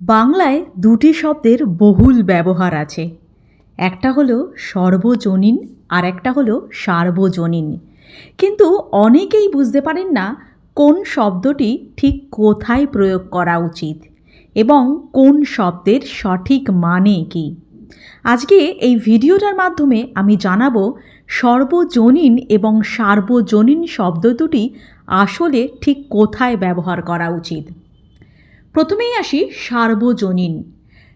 বাংলায় দুটি শব্দের বহুল ব্যবহার আছে। একটা হলো সর্বজনীন আর একটা হলো সার্বজনীন। কিন্তু অনেকেই বুঝতে পারেন না কোন শব্দটি ঠিক কোথায় প্রয়োগ করা উচিত এবং কোন শব্দের সঠিক মানে কী। আজকে এই ভিডিওটার মাধ্যমে আমি জানাব সর্বজনীন এবং সার্বজনীন শব্দ দুটি আসলে ঠিক কোথায় ব্যবহার করা উচিত। প্রথমেই আসি সার্বজনীন।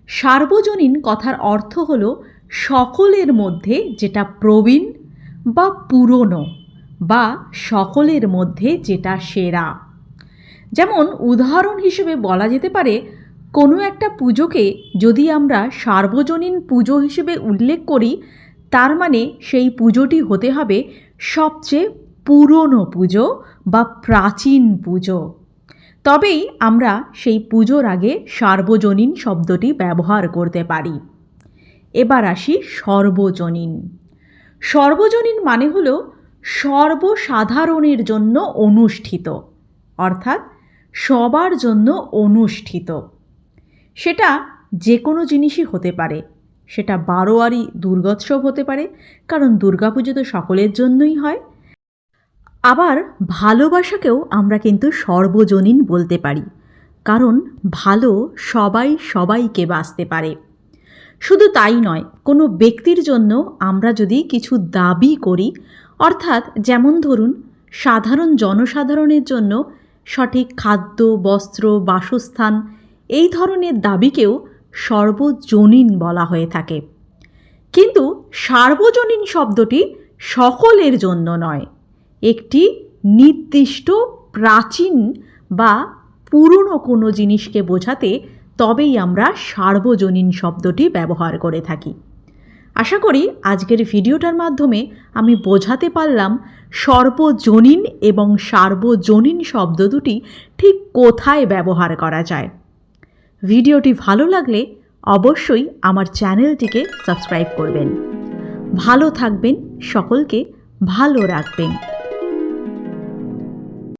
সার্বজনীন কথার অর্থ হল সকলের মধ্যে যেটা প্রবীণ বা পুরনো বা সকলের মধ্যে যেটা সেরা। যেমন উদাহরণ হিসেবে বলা যেতে পারে, কোনো একটা পুজোকে যদি আমরা সার্বজনীন পুজো হিসেবে উল্লেখ করি, তার মানে সেই পুজোটি হতে হবে সবচেয়ে পুরনো পুজো বা প্রাচীন পুজো। তবেই আমরা সেই পুজোর আগে সার্বজনীন শব্দটি ব্যবহার করতে পারি। এবার আসি সর্বজনীন। সর্বজনীন মানে হল সর্বসাধারণের জন্য অনুষ্ঠিত, অর্থাৎ সবার জন্য অনুষ্ঠিত। সেটা যে কোনো জিনিসই হতে পারে। সেটা বারোয়ারি দুর্গোৎসব হতে পারে, কারণ দুর্গাপুজো তো সকলের জন্যই হয়। আবার ভালোবাসাকেও আমরা কিন্তু সর্বজনীন বলতে পারি, কারণ ভালো সবাই সবাইকে বাঁচতে পারে। শুধু তাই নয়, কোনো ব্যক্তির জন্য আমরা যদি কিছু দাবি করি, অর্থাৎ যেমন ধরুন, সাধারণ জনসাধারণের জন্য সঠিক খাদ্য, বস্ত্র, বাসস্থান, এই ধরনের দাবিকেও সর্বজনীন বলা হয়ে থাকে। কিন্তু সার্বজনীন শব্দটি সকলের জন্য নয় একটি নির্দিষ্ট প্রাচীন বা পুরনো কোনো জিনিসকে বোঝাতে তবেই আমরা সার্বজনীন শব্দটি ব্যবহার করে থাকি। আশা করি আজকের ভিডিওটার মাধ্যমে আমি বোঝাতে পারলাম সর্বজনীন এবং সার্বজনীন শব্দ দুটি ঠিক কোথায় ব্যবহার করা যায়। ভিডিওটি ভালো লাগলে অবশ্যই আমার চ্যানেলটিকে সাবস্ক্রাইব করবেন। ভালো থাকবেন, সকলকে ভালো রাখবেন।